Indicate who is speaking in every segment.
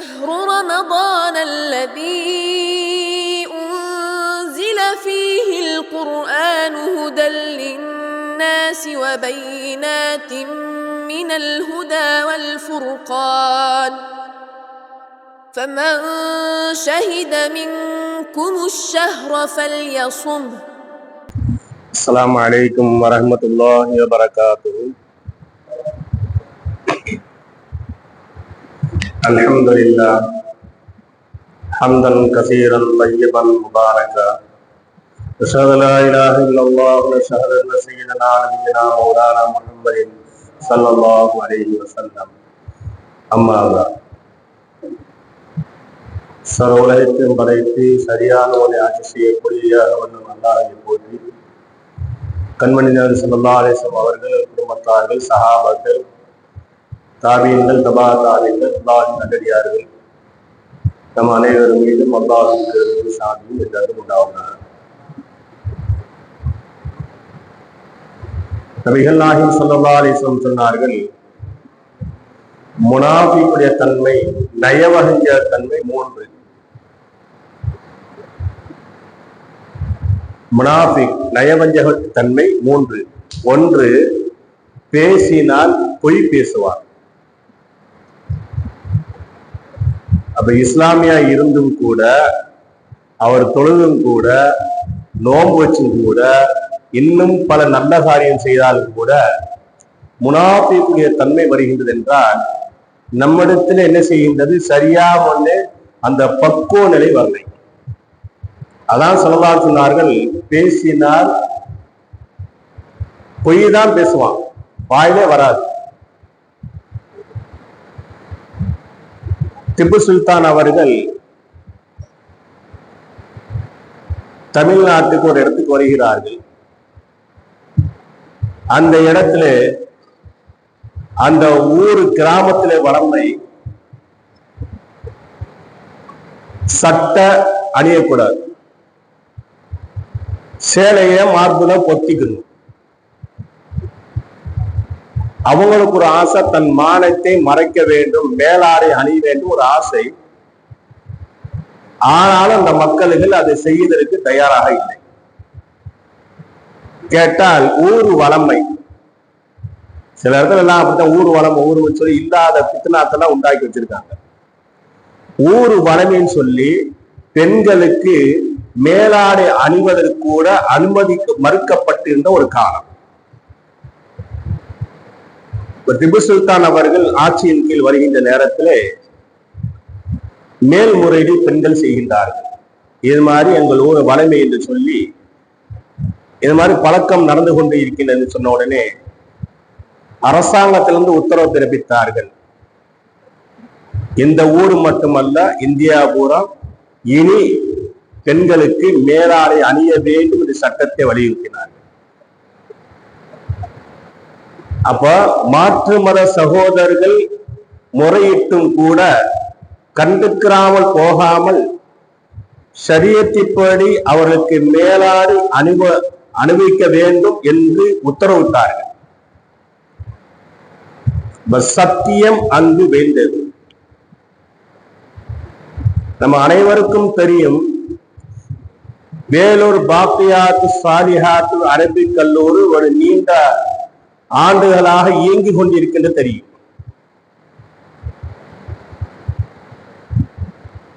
Speaker 1: شهر رمضان الذي أنزل فيه القرآن هدى للناس وبينات من الهدى والفرقان. فمن شهد منكم الشهر فليصمه.
Speaker 2: السلام عليكم ورحمة الله وبركاته. الحمد لله حمدا كثيرا طيبا مباركا أشهد أن لا إله إلا الله ونشهد أن سيدنا نبينا مولانا محمد صلى الله عليه وسلم أما بعد சர்வ உலகத்தையும் படைத்து சரியான ஒரு ஆட்சி செய்யக்கூடிய ஒன்று அல்லாஹை போற்றி கண்மணிஞர் சல்லா அலிசம் அவர்கள் குடும்பத்தார்கள் சஹாபாக்கள் தாபியங்கள் தபா தாபியங்கள் அல்லாஹின் நல்லடியார்கள் நம் அனைவரும் மீதும் அல்லாஹுக்கு சாதியும் எல்லாரும் உண்டாவுனார் நபிகள் நாகிம் சல்லா அலிஸ்லம் சொன்னார்கள் முனாஃபிக்குடைய தன்மை நயவகஞ்ச தன்மை மூன்று. முனாஃபிக் நயவஞ்சக தன்மை மூன்று. ஒன்று பேசினால் பொய் பேசுவார். அப்ப இஸ்லாமியா இருந்தும் கூட அவர் தொழுதும் கூட நோன்பு வச்சும் கூட இன்னும் பல நல்ல காரியம் செய்தாலும் கூட முனாஃபிக்குடைய தன்மை வருகின்றது என்றால் நம்மிடத்துல என்ன செய்கின்றது? சரியா ஒண்ணு அந்த பக்குவ நிலை வரலை. அதான் சொல்லலாம் சொன்னார்கள் பேசினால் பொய் தான் பேசுவான். வாயிலே வராது. திப்பு சுல்தான் அவர்கள் தமிழ்நாட்டுக்கு ஒரு இடத்துக்கு வருகிறார்கள். அந்த இடத்துல அந்த ஊர் கிராமத்திலே வளமை சட்ட அணியக்கூடாது. சேலையை மார்புல பொத்திக்கணும். அவங்களுக்கு ஒரு ஆசை தன் மானத்தை மறைக்க வேண்டும் மேலாடை அணிய வேண்டும் ஒரு ஆசை. ஆனாலும் அந்த மக்களுகள் அதை செய்வதற்கு தயாராக இல்லை. கேட்டால் ஊர் வளமை. சில இடத்துல எல்லாம் அப்படித்தான் ஊர் வளம் ஊர் சொல்லி இல்லாத பித்தனாத்தெல்லாம் உண்டாக்கி வச்சிருக்காங்க. ஊர் வளமைன்னு சொல்லி பெண்களுக்கு மேலாடை அணிவதற்கு கூட அனுமதிக்க மறுக்கப்பட்டிருந்த ஒரு காலம். திபு சுல்தான் அவர்கள் ஆட்சியின் கீழ் வருகின்ற நேரத்திலே மேல்முறையீடு பெண்கள் செய்கின்றார்கள். இது மாதிரி எங்கள் ஊர் வளமை என்று சொல்லி இது மாதிரி பழக்கம் நடந்து கொண்டு இருக்கின்றது சொன்ன உடனே அரசாங்கத்திலிருந்து உத்தரவு பிறப்பித்தார்கள். இந்த ஊர் மட்டுமல்ல இந்தியா பூரா இனி பெண்களுக்கு மேலாடை அணிய வேண்டும் என்று சட்டத்தை வலியுறுத்தினார்கள். அப்ப மாற்று மத சகோதரர்கள் முறையிட்டும் கூட கண்டுக்கிறாமல் போகாமல் சரியத்திப்படி அவர்களுக்கு மேலாடி அனுப அனுபவிக்க வேண்டும் என்று உத்தரவிட்டார்கள். சத்தியம் அங்கு வேண்டது. நம்ம அனைவருக்கும் தெரியும் வேலூர் பாப்பியாத்து சாலிஹாத்து அரபிக் கல்லூரி ஒரு நீண்ட ஆண்டுகளாக இயங்கிக் கொண்டிருக்கின்ற தெரியும்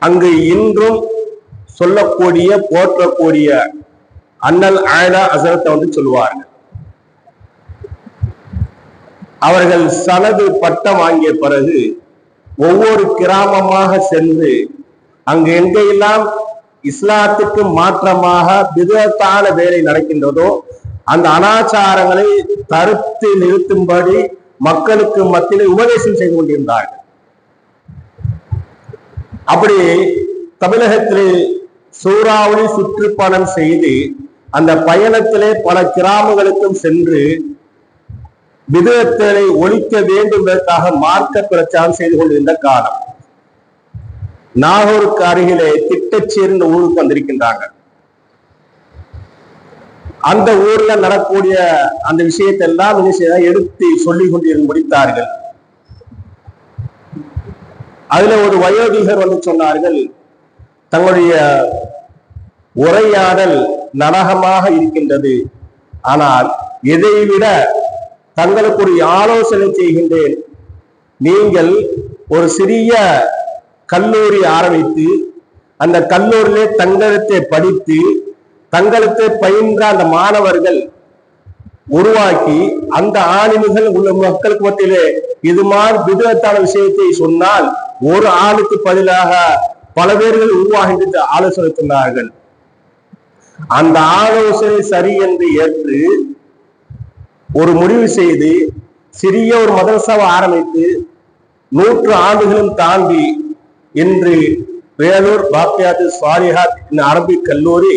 Speaker 2: அங்கு இன்றும் சொல்லக்கூடிய போற்றக்கூடிய அண்ணல் ஆயலா அசரத்தை வந்து சொல்லுவார்கள். அவர்கள் சனது பட்டம் வாங்கிய பிறகு ஒவ்வொரு கிராமமாக சென்று அங்கு எங்கெல்லாம் இஸ்லாத்துக்கு மாற்றமாக விதத்தான வேலை நடக்கின்றதோ அந்த அனாச்சாரங்களை தடுத்து நிறுத்தும்படி மக்களுக்கு மத்தியில் உபதேசம் செய்து கொண்டிருந்தார்கள். அப்படி தமிழகத்திலே சூறாவளி சுற்றுப்பயணம் செய்து அந்த பயணத்திலே பல கிராமங்களுக்கும் சென்று விதத்தை ஒழிக்க வேண்டும் என்பதற்காக மார்க்க பிரச்சாரம் செய்து கொண்டிருந்த காலம். நாகூருக்கு அருகிலே திட்டச்சேர்ந்த ஊருக்கு வந்திருக்கின்றாங்க அந்த ஊர்ல நடக்கூடிய அந்த விஷயத்தை எல்லாம் என்ன செய்ய எடுத்து சொல்லிக் கொண்டிருந்து முடித்தார்கள். அதுல ஒரு வயோதிகர் வந்து சொன்னார்கள் தங்களுடைய உரையாடல் நரகமாக இருக்கின்றது ஆனால் இதைவிட தங்களுக்கு ஒரு ஆலோசனை செய்கின்றேன். நீங்கள் ஒரு சிறிய கல்லூரி ஆரம்பித்து அந்த கல்லூரியிலே தங்களத்தை படித்து தங்களுக்கு பயின்ற அந்த மாணவர்கள் உருவாக்கி அந்த ஆளுமைகள் உள்ள மக்களுக்கு மத்தியிலே இது மாதிரி விதத்தான விஷயத்தை சொன்னால் ஒரு ஆளுக்கு பதிலாக பல பேர்கள் உருவாகின்ற ஆலோசனை சொன்னார்கள். அந்த ஆலோசனை சரி என்று ஏற்று ஒரு முடிவு செய்து சிறிய ஒரு மதரசாவை ஆரம்பித்து நூற்று ஆண்டுகளும் தாண்டி இன்று வேலூர் பாக்கியாத்து சுவாரிஹாத் அரபிக் கல்லூரி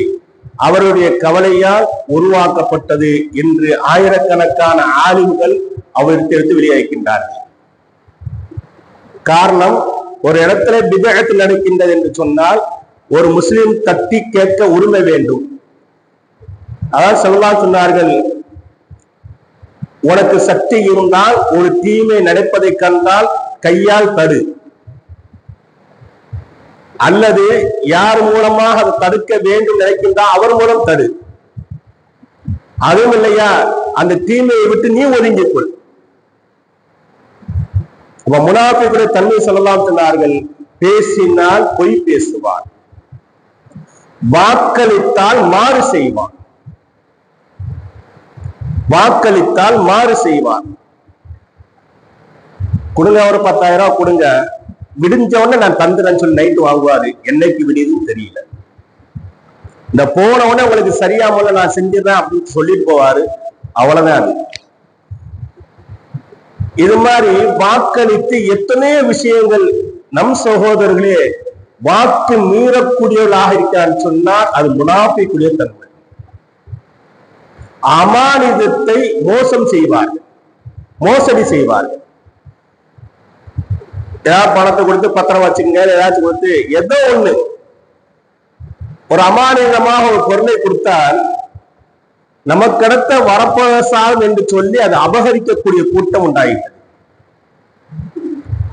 Speaker 2: அவருடைய கவலையால் உருவாக்கப்பட்டது என்று ஆயிரக்கணக்கான ஆளுங்கள் அவரிடத்திலிருந்து வெளியாகின்றார்கள் காரணம் ஒரு இடத்துல விபகத்தில் நடக்கின்றது என்று சொன்னால் ஒரு முஸ்லிம் தட்டி கேட்க உரிமை வேண்டும். அதாவது சொல்லலாம் சொன்னார்கள் உனக்கு சக்தி இருந்தால் ஒரு தீமை நடப்பதை கண்டால் கையால் தடு அல்லது யார் மூலமாக அதை தடுக்க வேண்டும் நினைக்கின்றா அவர் மூலம் தடு. அதுவும் இல்லையா? அந்த தீமையை விட்டு நீ ஒதுங்கிக்கொள் அப்ப முனாஃபிக்குடைய தன்மை சொல்லலாம் சொன்னார்கள். பேசினால் பொய் பேசுவார் வாக்களித்தால் மாறு செய்வான். வாக்களித்தால் மாறு செய்வான். கொடுங்க ஒரு பத்தாயிரம் ரூபாய் கொடுங்க. விடிஞ்ச உடனே நான் தந்துறேன்னு சொல்லி நைட்டு வாங்குவாரு. என்னைக்கு விடியதுன்னு தெரியல. இந்த போன உடனே உங்களுக்கு சரியா முதல்ல நான் செஞ்சிடறேன் அப்படின்னு சொல்லிட்டு போவாரு. அவ்வளவுதான் அது. இது மாதிரி வாக்களித்து எத்தனையோ விஷயங்கள் நம் சகோதரர்களே வாக்கு மீறக்கூடியவர்களாக இருக்கான்னு சொன்னால் அது முனாப்பிக்கூடிய தன்மை. அமானிதத்தை மோசம் செய்வார்கள். மோசடி செய்வார்கள். ஏதாவது பணத்தை கொடுத்து பத்திரம் வச்சுங்க ஏதாச்சும் கொடுத்து ஏதோ ஒண்ணு. ஒரு அமானிதமாக ஒரு பொருளை கொடுத்தால் நமக்கடுத்த வரப்பிரசாதம் என்று சொல்லி அதை அபகரிக்கக்கூடிய கூட்டம் உண்டாயிட்டது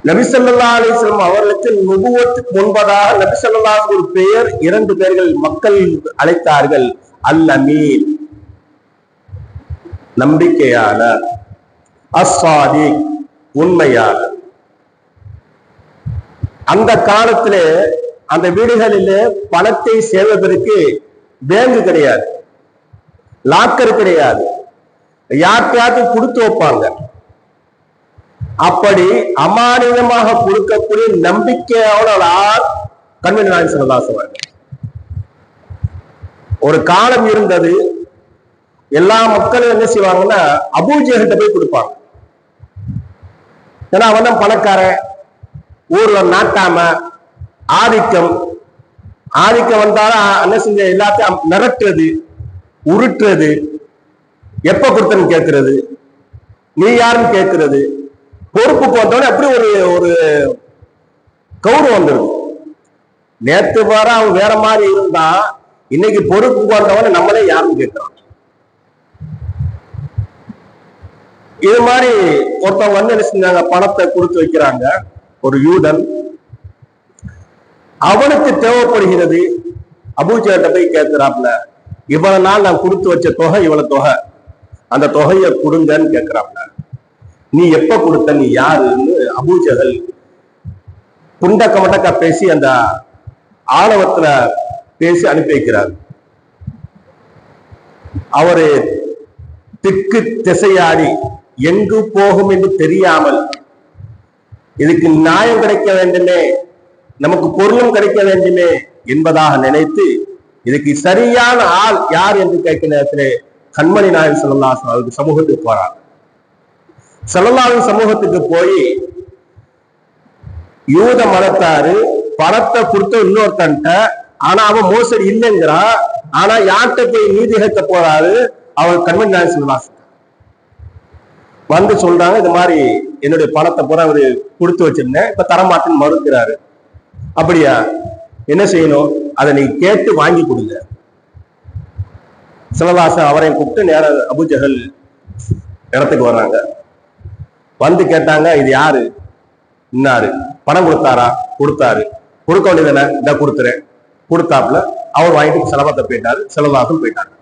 Speaker 2: நபிசல்லா அலிஸ்லாம் அவர்களுக்கு நுபுவத்துக்கு முன்பதாக நபிசல்லா ஒரு பெயர் இரண்டு பேர்கள் மக்கள் அழைத்தார்கள். அல் அமீன் நம்பிக்கையாளர் அஸ்வாதி உண்மையாளர் அந்த காலத்திலே அந்த வீடுகளிலே பணத்தை சேர்வதற்கு பேங்கு கிடையாது. லாக்கர் கிடையாது. யார்கிட்டயாவது கொடுத்து வைப்பாங்க. அப்படி அமானிதமாக கொடுக்கக்கூடிய நம்பிக்கையோட ஆள் கண்மணி நாயன் சொல்லலாம் ஒரு காலம் இருந்தது. எல்லா மக்களும் என்ன செய்வாங்கன்னா அபூஜகிட்ட போய் கொடுப்பாங்க. ஏன்னா அவன் தான் பணக்காரன். ஊர்ல நாட்டாம ஆதிக்கம். ஆதிக்கம் வந்தாலும் என்ன செஞ்ச? எல்லாத்தையும் மிரட்டுறது உருட்டுறது. எப்ப கொடுத்தன்னு கேட்கறது நீ யாருன்னு கேட்கறது பொறுப்புக்கு வந்தவொடனே அப்படி ஒரு ஒரு கௌரவம் வந்துடும் நேத்து வர அவன் வேற மாதிரி இருந்தா இன்னைக்கு பொறுப்புக்கு வந்தவன நம்மளே யாருன்னு கேட்கிறான் இது மாதிரி ஒருத்தவங்க வந்து என்ன செஞ்சாங்க? பணத்தை கொடுத்து வைக்கிறாங்க. ஒரு யூதன். அவனுக்கு தேவைப்படுகிறது. அபூஜர்கிட்ட போய் கேட்கிறாப்ல இவ்வளவு நாள் நான் கொடுத்து வச்ச தொகை இவ்வளவு தொகை. அந்த தொகையை கொடுங்கன்னு கேட்கிறாப்ல நீ எப்ப கொடுத்த? நீ யாருன்னு அபூஜகல் புண்டக்க மட்டக்கா பேசி அந்த ஆணவத்துல பேசி அனுப்பி வைக்கிறார். அவரு திக்கு திசையாடி எங்கு போகும் என்று தெரியாமல் இதுக்கு நியாயம் கிடைக்க வேண்டுமே நமக்கு பொருளும் கிடைக்க வேண்டுமே என்பதாக நினைத்து இதுக்கு சரியான ஆள் யார் என்று கேட்கிற நேரத்தில் கண்மணி நாயன் சொல்லலாசன் அவருக்கு சமூகத்துக்கு போறார். செல்லல்லாவின் சமூகத்துக்கு போய் யூத மதத்தாரு பணத்தை கொடுத்த இன்னொருத்தன்ட்ட ஆனா அவன் மோசடி இல்லைங்கிறான் ஆனா யார்கிட்ட போய் நீதி கேட்க போறாரு? அவர் கண்மணி நாயன் சொல்லலாசன் வந்து சொல்றாங்க இந்த மாதிரி என்னுடைய பணத்தை பூரா அவரு கொடுத்து வச்சிருந்தேன் இப்ப தரமாட்டேன்னு மறுக்கிறாரு. அப்படியா? என்ன செய்யணும்? அதை நீங்க கேட்டு வாங்கி கொடுங்க. சிலவாசன் அவரையும் கூப்பிட்டு நேர அபுஜகல் இடத்துக்கு வர்றாங்க. வந்து கேட்டாங்க இது யாரு? இன்னாரு. பணம் கொடுத்தாரா? கொடுத்தாரு. கொடுக்க வேண்டியதுன இதை கொடுத்துறேன் கொடுத்தாப்புல அவர் வாங்கிட்டு செலவத்தை போயிட்டாரு. செலவாகும் போயிட்டாங்க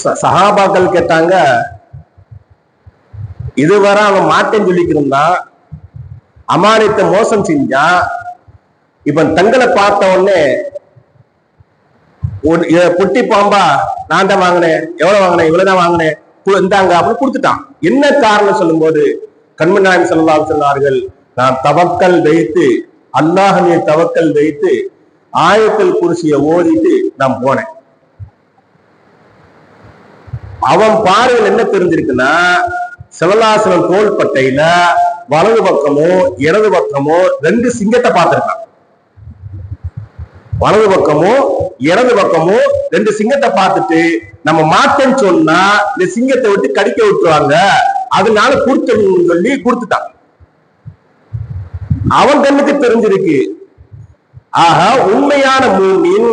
Speaker 2: சஹாபாக்கள் கேட்டாங்க இதுவரை அவன் மாட்டேன்னு சொல்லிக்கிருந்தான் அமானித்த மோசம் செஞ்சா இப்ப தங்களை பார்த்த உடனே புட்டி இத பாம்பா நான் தான் வாங்கினேன் எவ்வளவு வாங்கினேன் இவ்வளவுதான் வாங்கினேன் இந்தாங்க அப்படின்னு கொடுத்துட்டான். என்ன காரணம் சொல்லும் போது கண்மநாயகம் செல்லலாம் சொன்னார்கள் நான் தவக்கல் வைத்து அல்லாஹ் தவக்கல் வைத்து ஆயத்தல் குருசிய ஓதிட்டு நான் போனேன். அவன் பார்வையில் என்ன தெரிஞ்சிருக்குன்னா சிவலாசனம் தோள்பட்டையில வலது பக்கமோ இடது பக்கமோ ரெண்டு சிங்கத்தை பார்த்திருக்கான் வலது பக்கமோ இடது பக்கமோ ரெண்டு சிங்கத்தை பார்த்துட்டு நம்ம மாத்தன்னு சொன்னா இந்த சிங்கத்தை விட்டு கடிக்க விட்டுருவாங்க. அதனால கொடுத்தணும்னு சொல்லி கொடுத்துட்டான். அவன் கண்ணுக்கு தெரிஞ்சிருக்கு. ஆக உண்மையான மூமின்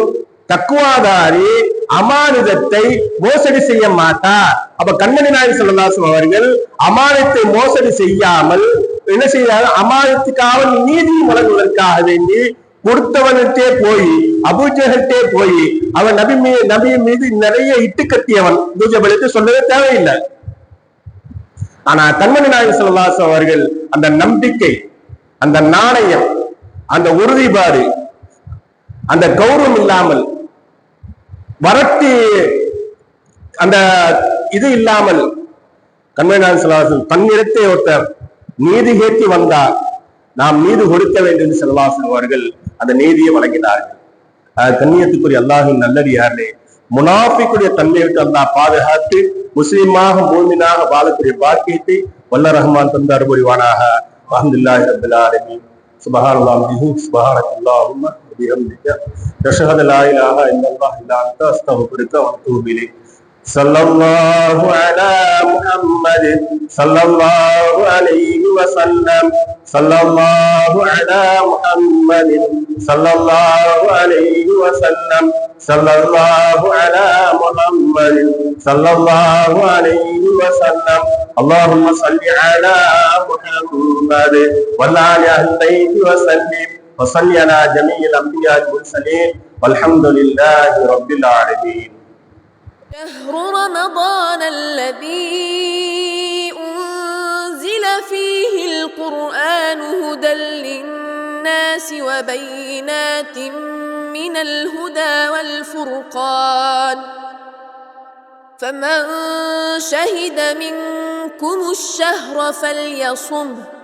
Speaker 2: தக்குவாதாரி அமானுதத்தை மோசடி செய்ய மாட்டார். அப்ப கண்மணி நாயகம் சொல்லலாசம் அவர்கள் அமானத்தை மோசடி செய்யாமல் என்ன செய்யறாரு அமானத்துக்காக நீதி வழங்குவதற்காக வேண்டி கொடுத்தவன்கிட்டே போய் அபூஜகத்தே போய் அவன் நபி மீ நபி மீது நிறைய இட்டு கட்டியவன். பூஜபலித்து சொல்லவே தேவையில்லை. ஆனா கண்மணி நாயகம் சொல்லலாசம் அவர்கள் அந்த நம்பிக்கை அந்த நாணயம் அந்த உறுதிபாடு அந்த கௌரவம் இல்லாமல் வறட்சி அந்த இது இல்லாமல் கண்மணிநாதன் செல்வாசன் தன்னிடத்தை ஒருத்தர் நீதி கேட்டி வந்தார். நாம் நீதி கொடுக்க வேண்டும் செல்வாசன் அவர்கள் அந்த நீதியை வழங்கினார்கள். கண்ணியத்துக்குரிய அல்லாஹின் நல்லடியார்களே முனாஃபிக்குடைய தன்மையை விட்டு அல்லா பாதுகாத்து முஸ்லீமாக மூமினாக வாழக்கூடிய பாக்கியத்தை வல்ல ரஹ்மான் தந்து அறுபடிவானாக அஹமதுல்லாஹி ரபுல் ஆலமி சுபஹான் சுபஹானல்லாஹும் وبحمدك أشهد لا إله إلا الله إلا أنت أستغفرك وأتوب إليك. صلى الله على محمد صلى الله عليه وسلم. صلى الله على محمد صلى الله عليه وسلم. صلى الله على محمد صلى الله عليه وسلم. اللهم صل على محمد وعلى آل البيت وسلم. وصل على جميع الأنبياء المرسلين والحمد لله رب العالمين.
Speaker 1: شهر رمضان الذي أنزل فيه القرآن هدى للناس وبينات من الهدى والفرقان. فمن شهد منكم الشهر فليصمه